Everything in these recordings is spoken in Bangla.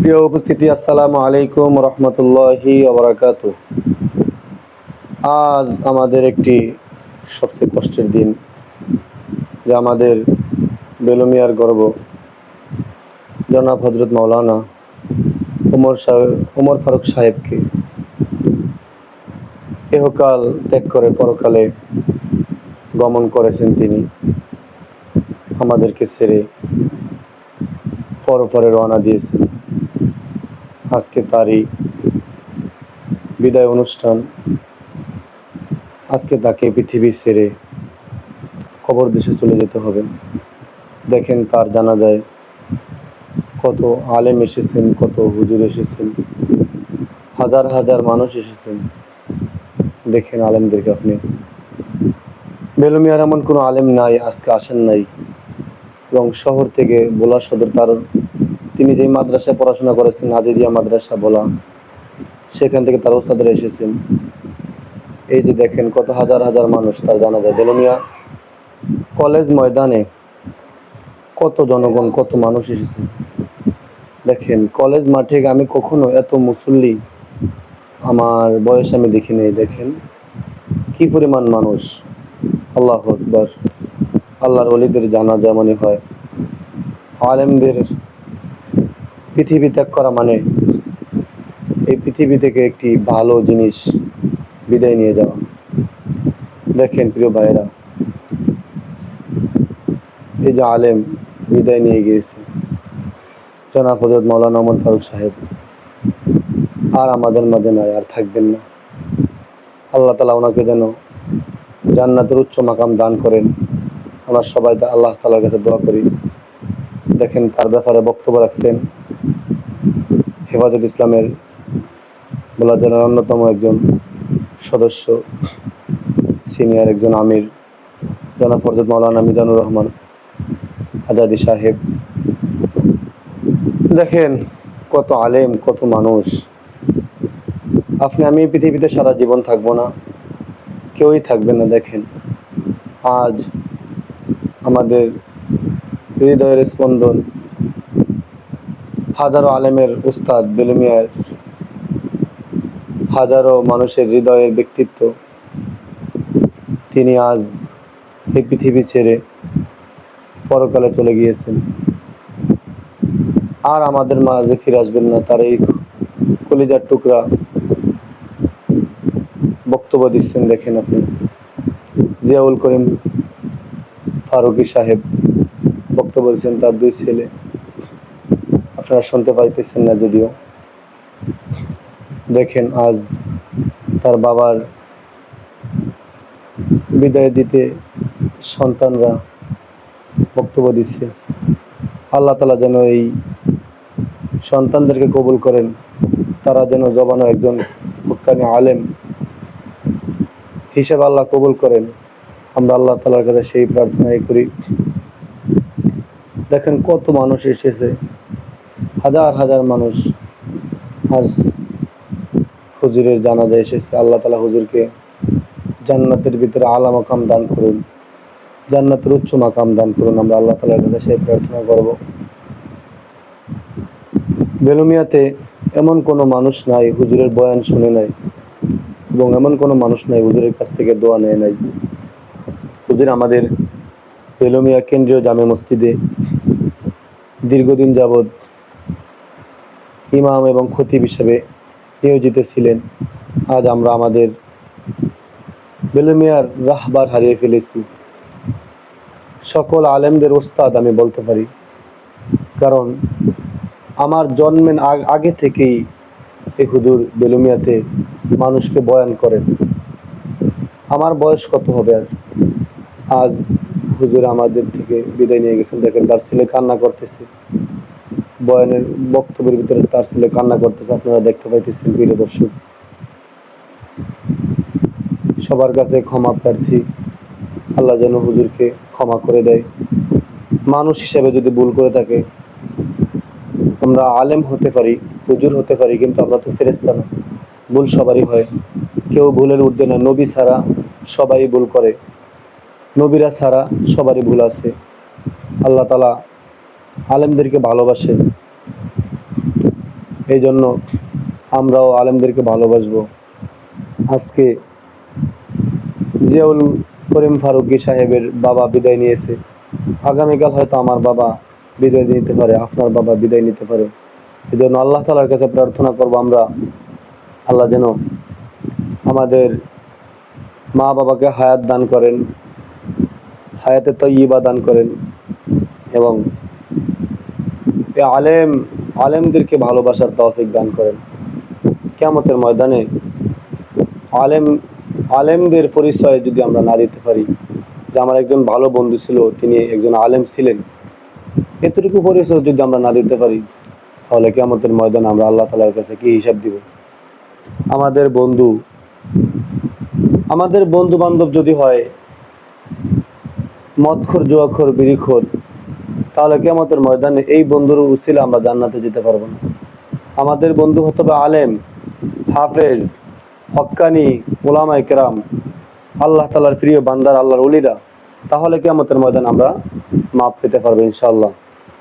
প্রিয় উপস্থিতি, আসসালামু আলাইকুম রহমতুল্লাহি ওবরাকাত। আজ আমাদের একটি সবচেয়ে কষ্টের দিন, যে আমাদের বেলুমিয়ার গর্ব। জনাব হজরত মাওলানা উমর সাহেব উমর ফারুক সাহেবকে এহকাল ত্যাগ করে পরকালে গমন করেছেন তিনি। আমাদেরকে ছেড়ে পরপরে রওনা দিয়েছেন। আজকে তারই বিদায় অনুষ্ঠান। আজকে তাকে পৃথিবী ছেড়ে কবর দেশে চলে যেতে হবে। দেখেন তার জানা যায় কত আলেম এসেছেন, কত হুজুর এসেছেন, হাজার হাজার মানুষ এসেছেন। দেখেন আলেমদেরকে আপনি। বেলুমিয়ার এমন কোনো আলেম নাই, আজকে আসেন নাই। এবং শহর থেকে বোলা সদর তার তিনি যেই মাদ্রাসায় পড়াশোনা করেছেন আজিজিয়া মাদ্রাসা বলা, সেখান থেকে তার ওস্তাদরা এসেছেন। এই যে দেখেন কত হাজার হাজার মানুষ তার জানা যায়। বেলুমিয়া কলেজ ময়দানে কত জনগণ, কত মানুষ এসেছে। দেখেন, কলেজ মাঠে আমি কখনো এত মুসল্লি আমার বয়স আমি দেখি দেখিনি দেখেন, কি পরিমাণ মানুষ। আল্লাহ আকবর। আল্লাহর অলিদের জানা যেমনই হয়। আলেমদের পৃথিবী ত্যাগ করা মানে এই পৃথিবী থেকে একটি ভালো জিনিস বিদায় নিয়ে যাওয়া। দেখেন প্রিয় ভাইরা এই যে আলেম বিদায় নিয়ে গিয়েছে। জনাব হজরত মৌলানা ওমর ফারুক সাহেব, আর আমাদের মাঝে নয় আর থাকবেন না। আল্লাহ তালা ওনাকে যেন জান্নাতের উচ্চ মাকাম দান করেন। আমরা সবাই আল্লাহ তালার কাছে দোয়া করি। দেখেন তার ব্যাপারে বক্তব্য রাখছেন। হেফাজত ইসলামের বলা অন্যতম একজন সদস্য, সিনিয়র একজন আমির, জনাব ফরজত মৌলানা মিজানুর রহমান আজাদি সাহেব। দেখেন কত আলেম, কত মানুষ। আপনি, আমি পৃথিবীতে সারা জীবন থাকব না। কেউই থাকবে না, দেখেন। আজ আমাদের হৃদয়ের স্পন্দন হাজারো আলেমের উস্তাদ, বেলুমিয়ার হাজারো মানুষের হৃদয়ের ব্যক্তিত্ব। তিনি আজ এই পৃথিবী ছেড়ে পরকালে চলে গিয়েছেন। আর আমাদের মাঝে ফিরে আসবেন না, তার এই কলিজার টুকরা বক্তব্য দিচ্ছেন দেখেন আপনি। জিয়াউল করিম ফারুকি সাহেব বক্তব্য দিচ্ছেন তার দুই ছেলে। আপনারা শুনতে পাইতেছেন না যদিও। দেখেন, আজ তার বাবার বিদায় দিতে সন্তানরা বক্তব্য দিচ্ছে। আল্লাহ তালা যেন এই সন্তানদেরকে কবুল করেন। তারা যেন জবানো একজন হুক্কানি আলেম হিসেবে আল্লাহ কবুল করেন। আমরা আল্লাহ তালার কাছে সেই প্রার্থনাই করি। দেখেন, কত মানুষ এসেছে। হাজার হাজার মানুষ আজ হুজুরের জানাজা এসেছে। আল্লাহ তালা হুজুরকে জান্নাতের ভিতরে আলা মাকাম দান করুন, জান্নাতের উচ্চ মাকাম দান করুন। আমরা আল্লাহ তালার কাছে সেই প্রার্থনা করব। বেলুমিয়াতে এমন কোনো মানুষ নাই, হুজুরের বয়ান শুনে নাই এবং এমন কোনো মানুষ নাই হুজুরের কাছ থেকে দোয়া নেয় নাই। হুজুর আমাদের বেলুমিয়া কেন্দ্রীয় জামে মসজিদে দীর্ঘদিন যাবৎ ইমাম এবং খতিব হিসেবে নিয়োজিত ছিলেন। আজ আমরা আমাদের বেলুমিয়ার রাহবার হারিয়ে ফেলেছি। সকল আলেমদের ওস্তাদ আমি বলতে পারি, কারণ আমার জন্মের আগ- থেকেই এই হুজুর বেলুমিয়াতে মানুষকে বয়ান করেন। আমার বয়স কত হবে আর? আজ হুজুর আমাদের থেকে বিদায় নিয়ে গেছেন। দেখেন তার ছেলে কান্না করতেছে। বয়ানের বক্তব্যের ভিতরে তার ছেলে কান্না করতেছে, আপনারা দেখতে পাইতেছেন, প্রিয় দর্শক। সবার কাছে ক্ষমা প্রার্থী, আল্লাহ যেন হুজুরকে ক্ষমা করে দেয়। মানুষ হিসেবে যদি ভুল করে থাকে, আমরা আলেম হতে পারি, হুজুর হতে পারি, কিন্তু আমরা তো ফেরেস্তা না। ভুল সবারই হয়। কেউ ভুলের ঊর্ধ্বে না। নবী ছাড়া সবাই ভুল করে। নবীরা ছাড়া সবারই ভুল আছে। আল্লাহ তালা আলেমদেরকে ভালোবাসে। এই জন্য আমরাও আলেমদেরকে ভালোবাসবো। আজকে জিয়াউল করিম ফারুকি সাহেবের বাবা বিদায় নিয়েছে। আগামীকাল হয়তো আমার বাবা বিদায় নিতে পারে, আপনার বাবা বিদায় নিতে পারে। এই জন্য আল্লাহ তালার কাছে প্রার্থনা করব আমরা, আল্লাহ যেন আমাদের মা বাবাকে হায়াত দান করেন, হায়াতে তৈবা দান করেন এবং আলেম, আলেমদেরকে ভালোবাসার তৌফিক দান করেন। কেমতের ময়দানে আলেম, আলেমদের পরিচয় যদি আমরা না দিতে পারি, যে আমার একজন ভালো বন্ধু ছিল, তিনি একজন আলেম ছিলেন, এতটুকু পরিচয় যদি আমরা না দিতে পারি, তাহলে কেমতের ময়দানে আমরা আল্লাহ তালার কাছে কি হিসাব দিব? আমাদের বন্ধু আমাদের বন্ধু বান্ধব যদি হয়, মদখোর, জুয়াখোর বিড়িখোর তাহলে কেমতের ময়দানে এই বন্ধুর উচিলে আমরা জান্নাতে যেতে পারব না। আমাদের বন্ধু হতে হবে আলেম, হাফেজ, হক্কানি ওলামাই কেরাম, আল্লাহ তালার প্রিয় বান্দার আল্লাহর উলিরা তাহলে কেমতের ময়দান আমরা মাপ পেতে পারব ইনশাল্লাহ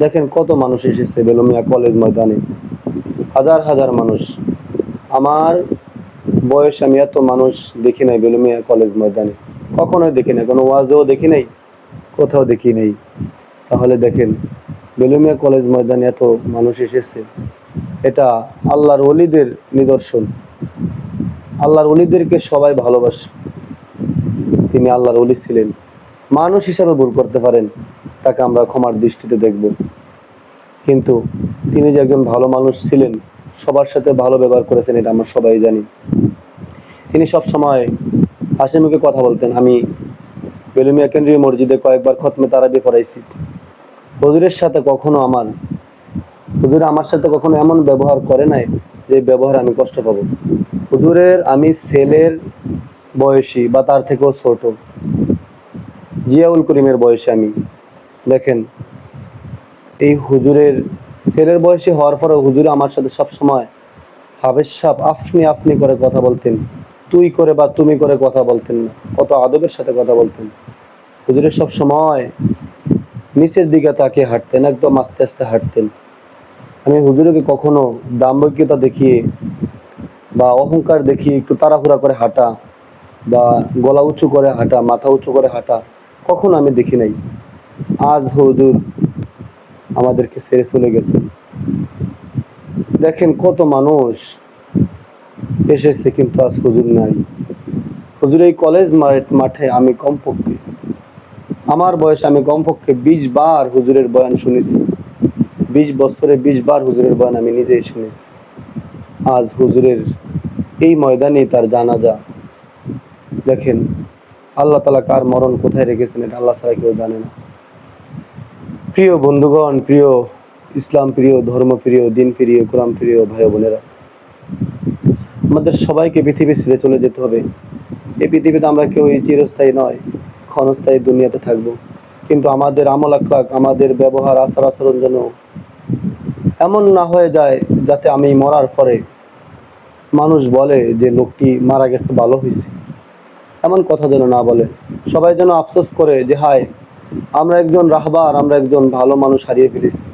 দেখেন কত মানুষ এসেছে বেলুমিয়া কলেজ ময়দানে। হাজার হাজার মানুষ। আমার বয়স আমি এত মানুষ দেখি নাই বেলুমিয়া কলেজ ময়দানে। কখনোই দেখি নাই, কোনো ওয়াজেও দেখি নাই, কোথাও দেখি নাই। তাহলে দেখেন, বেলুমিয়া কলেজ ময়দানে এত মানুষ এসেছে। এটা আল্লাহর অলিদের নিদর্শন। আল্লাহর অলিদেরকে সবাই ভালোবাসে। তিনি আল্লাহর অলি ছিলেন। মানুষ হিসাবে ভুল করতে পারেন, তাকে আমরা ক্ষমার দৃষ্টিতে দেখব। কিন্তু তিনি যে একজন ভালো মানুষ ছিলেন, সবার সাথে ভালো ব্যবহার করেছেন, এটা আমরা সবাই জানি। তিনি সব সময় হাসি মুখে কথা বলতেন। আমি বেলুমিয়া কেন্দ্রীয় মসজিদে কয়েকবার খতমে তারাবি পড়াইছি। হুজুরের সাথে কখনো আমার, হুজুর আমার সাথে কখনো এমন ব্যবহার করে নাই যে ব্যবহার আমি কষ্ট পাবো। হুজুরের আমি ছেলের বয়সী বা তার থেকেও ছোট। জিয়াউল করিমের বয়সে আমি। দেখেন, এই হুজুরের ছেলের বয়সী হওয়ার পরে হুজুর আমার সাথে সব সময় হাবের সাপ আপনি আপনি করে কথা বলতেন। তুই করে বা তুমি করে কথা বলতেন না। কত আদবের সাথে কথা বলতেন। হুজুরের সব সময় নিচের দিকে তাকে হাঁটতেন, একদম আস্তে আস্তে হাঁটতেন। আমি হুজুরকে কখনো দাম্ভিকতা দেখিয়ে বা অহংকার দেখিয়ে একটু তাড়াহুড়া করে হাঁটা বা গলা উঁচু করে হাঁটা, মাথা উঁচু করে হাঁটা কখনো আমি দেখি নাই। আজ হুজুর আমাদেরকে ছেড়ে চলে গেছে। দেখেন কত মানুষ এসেছে কিন্তু আজ হুজুর নাই। হুজুর এই কলেজ মাঠে আমি কমপক্ষে আমার বয়সে আমি কমপক্ষে বিশ বার হুজুরের বয়ান শুনেছি। বিশ বছরে বিশ বার হুজুরের বয়ান আমি নিজেই শুনেছি। আজ হুজুরের এই ময়দানে তার জানাজা। দেখেন, আল্লাহ তালা কার মরণ কোথায় রেখেছেন এটা আল্লাহ ছাড়া কেউ জানে না। প্রিয় বন্ধুগণ, প্রিয় ইসলাম প্রিয়, ধর্ম প্রিয়, দিন প্রিয়, কোরআন প্রিয় ভাই বোনেরা, আমাদের সবাইকে পৃথিবী ছেড়ে চলে যেতে হবে। এই পৃথিবীতে আমরা কেউ চিরস্থায়ী নয়। ক্ষণস্থায়ী দুনিয়াতে থাকব। কিন্তু আমাদের আমল আখলাক, আমাদের ব্যবহার, আচার আচরণ যেন এমন না হয়ে যায় যাতে আমি মরার পরে মানুষ বলে যে লোকটি মারা গেছে, ভালো হয়েছে। এমন কথা যেন না বলে। সবাই যেন আফসোস করে যে, হায়, আমরা একজন রাহবার, আমরা একজন ভালো মানুষ হারিয়ে ফেলেছি।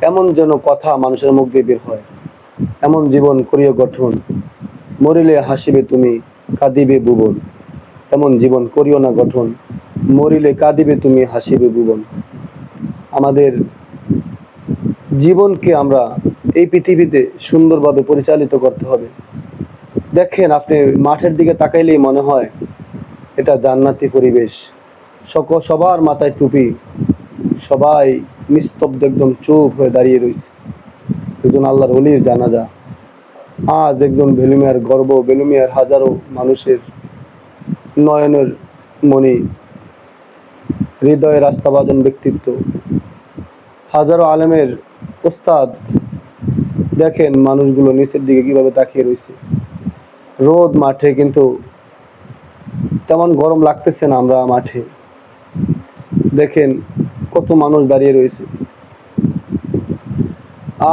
এমন যেন কথা মানুষের মুখ দিয়ে বের হয়। এমন জীবন করিও গঠন। মরিলে হাসিবে তুমি, কাঁদিবে ভুবন। এমন জীবন করিও না গঠন। মরিলে কাঁদিবে তুমি, হাসিবে ভুবন। আমাদের জীবনকে আমরা এই পৃথিবীতে সুন্দরভাবে পরিচালিত করতে হবে। দেখেন, আপনি মাঠের দিকে তাকাইলেই মনে হয় এটা জান্নাতি পরিবেশ। সক, সবার মাথায় টুপি, সবাই নিস্তব্ধ একদম চুপ হয়ে দাঁড়িয়ে রয়েছে একজন আল্লাহর অলির জানাজা। আজ একজন বেলুমিয়ার গর্ব, বেলুমিয়ার হাজারো মানুষের নয়নের মণি, হৃদয়ের রাস্তাবাজন ব্যক্তিত্ব। হাজারো আলেমের ওস্তাদ দেখেন মানুষগুলো নিচের দিকে কীভাবে তাকিয়ে রয়েছে। রোদ মাঠে, কিন্তু তেমন গরম লাগতেছে না আমরা মাঠে। দেখেন কত মানুষ দাঁড়িয়ে রয়েছে।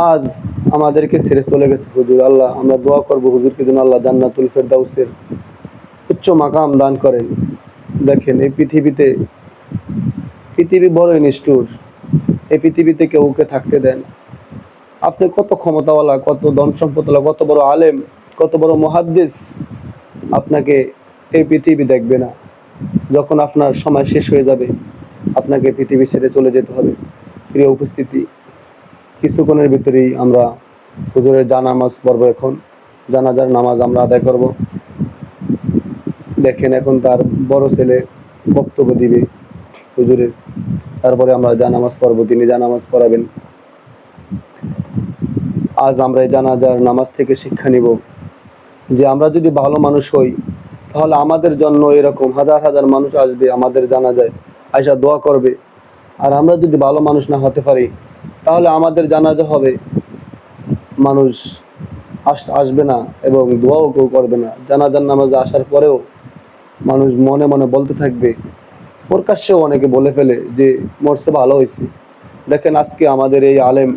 আজ আমাদেরকে ছেড়ে চলে গেছে হুজুর, আল্লাহ আমরা দোয়া করব হুজুরকে যেন আল্লাহ জান্নাতুল ফেরদাউসের উচ্চ মাকাম দান করেন। দেখেন, এই পৃথিবীতে পৃথিবী বড়ই নিষ্ঠুর। এই পৃথিবীতে কেউ ওকে থাকতে দেন। আপনি কত ক্ষমতাওয়ালা, কত ধন সম্পদওয়ালা কত বড় আলেম, কত বড় মহাদ্দেশ আপনাকে এই পৃথিবী দেখবে না। যখন আপনার সময় শেষ হয়ে যাবে, আপনাকে পৃথিবী ছেড়ে চলে যেতে হবে। প্রিয় উপস্থিতি, কিছুক্ষণের ভিতরেই আমরা হুজুরের জানামাজ পড়ব এখন। জানাজার নামাজ আমরা আদায় করব। দেখেন, এখন তার বড় ছেলে বক্তব্য দিবে হুজুরের। তারপরে আমরা জানামাজ পড়ব, তিনি জানামাজ পড়াবেন। আজ আমরা এই জানাজার নামাজ থেকে শিক্ষা নিব। যে আমরা যদি ভালো মানুষ হই, তাহলে আমাদের জন্য এরকম হাজার হাজার মানুষ আসবে আমাদের জানা যায় আয়সা দোয়া করবে। আর আমরা যদি ভালো মানুষ না হতে পারি, তাহলে আমাদের জানাজা হবে। মানুষ আস, আসবে না এবং দোয়াও কেউ করবে না। জানাজার নামাজে আসার পরেও মানুষ মনে মনে বলতে থাকবে। প্রকাশ্যেও অনেকে বলে ফেলে যে, মরছে ভালো হয়েছে। দেখেন আজকে আমাদের এই আলেম,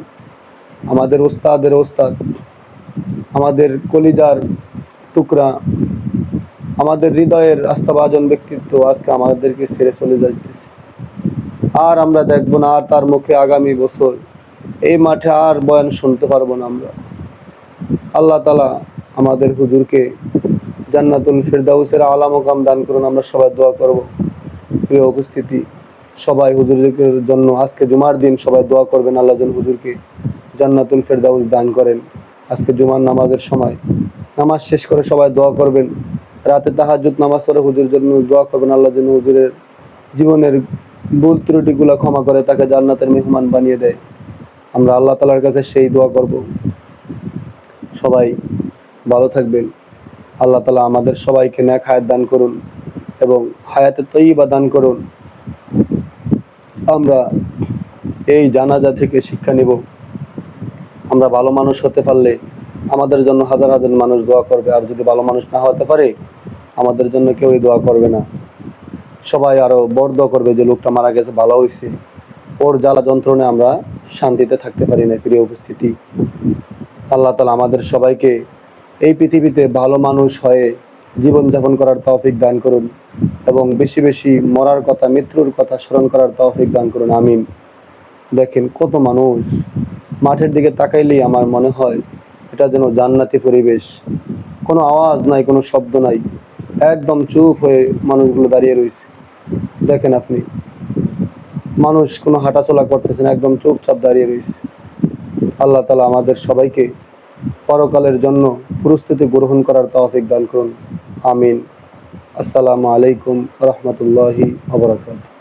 আমাদের ওস্তাদের ওস্তাদ, আমাদের কলিজার টুকরা, আমাদের হৃদয়ের আস্থাভাজন ব্যক্তিত্ব আজকে আমাদেরকে ছেড়ে চলে যাইতেছে। আর আমরা দেখব না, আর তার মুখে আগামী বছর এই মাঠে আর বয়ান শুনতে পারব না আমরা। আল্লাহ তালা আমাদের হুজুরকে জান্নাতুল ফেরদাউসের আলা মোকাম দান করুন, আমরা সবাই দোয়া করব। প্রিয় উপস্থিতি, সবাই হুজুরের জন্য আজকে জুমার দিন সবাই দোয়া করবেন, আল্লাহ যেন হুজুরকে জান্নাতুল ফেরদাউস দান করেন। আজকে জুমার নামাজের সময় নামাজ শেষ করে সবাই দোয়া করবেন। রাতে তাহাজ্জুদ নামাজ পড়ে হুজুর জন্য দোয়া করবেন, আল্লাহ যেন হুজুরের জীবনের ভুল ত্রুটিগুলো ক্ষমা করে তাকে জান্নাতের মেহমান বানিয়ে দেয়। আমরা আল্লাহ তালার কাছে সেই দোয়া করব। সবাই ভালো থাকবেন। আল্লাহ তালা আমাদের সবাইকে ন্যাক হায়াত দান করুন এবং হায়াতে তৈবা দান করুন। আমরা এই জানাজা থেকে শিক্ষা নিব। আমরা ভালো মানুষ হতে পারলে আমাদের জন্য হাজার হাজার মানুষ দোয়া করবে, আর যদি ভালো মানুষ না হতে পারে, আমাদের জন্য কেউই দোয়া করবে না। সবাই আরও বড় দোয়া করবে যে লোকটা মারা গেছে, ভালো হয়েছে ওর জ্বালা যন্ত্রণে আমরা শান্তিতে থাকতে পারি না, প্রিয় উপস্থিতি। আল্লাহ তালা আমাদের সবাইকে এই পৃথিবীতে ভালো মানুষ হয়ে জীবনযাপন করার তৌফিক দান করুন এবং বেশি বেশি মরার কথা, মৃত্যুর কথা স্মরণ করার তৌফিক দান করুন। আমিন। দেখেন কত মানুষ মাঠের দিকে তাকাইলেই আমার মনে হয় এটা যেন জান্নাতি পরিবেশ। কোনো আওয়াজ নাই, কোনো শব্দ নাই। একদম চুপ হয়ে মানুষগুলো দাঁড়িয়ে রয়েছে। দেখেন আপনি, মানুষ কোনো হাঁটাচলা করতেছে না, একদম চুপচাপ দাঁড়িয়ে রয়েছে। আল্লাহ তালা আমাদের সবাইকে পরকালের জন্য প্রস্তুতি গ্রহণ করার তৌফিক দান করুন। আমিন। আসসালামু আলাইকুম রহমতুল্লাহি আবরাকাত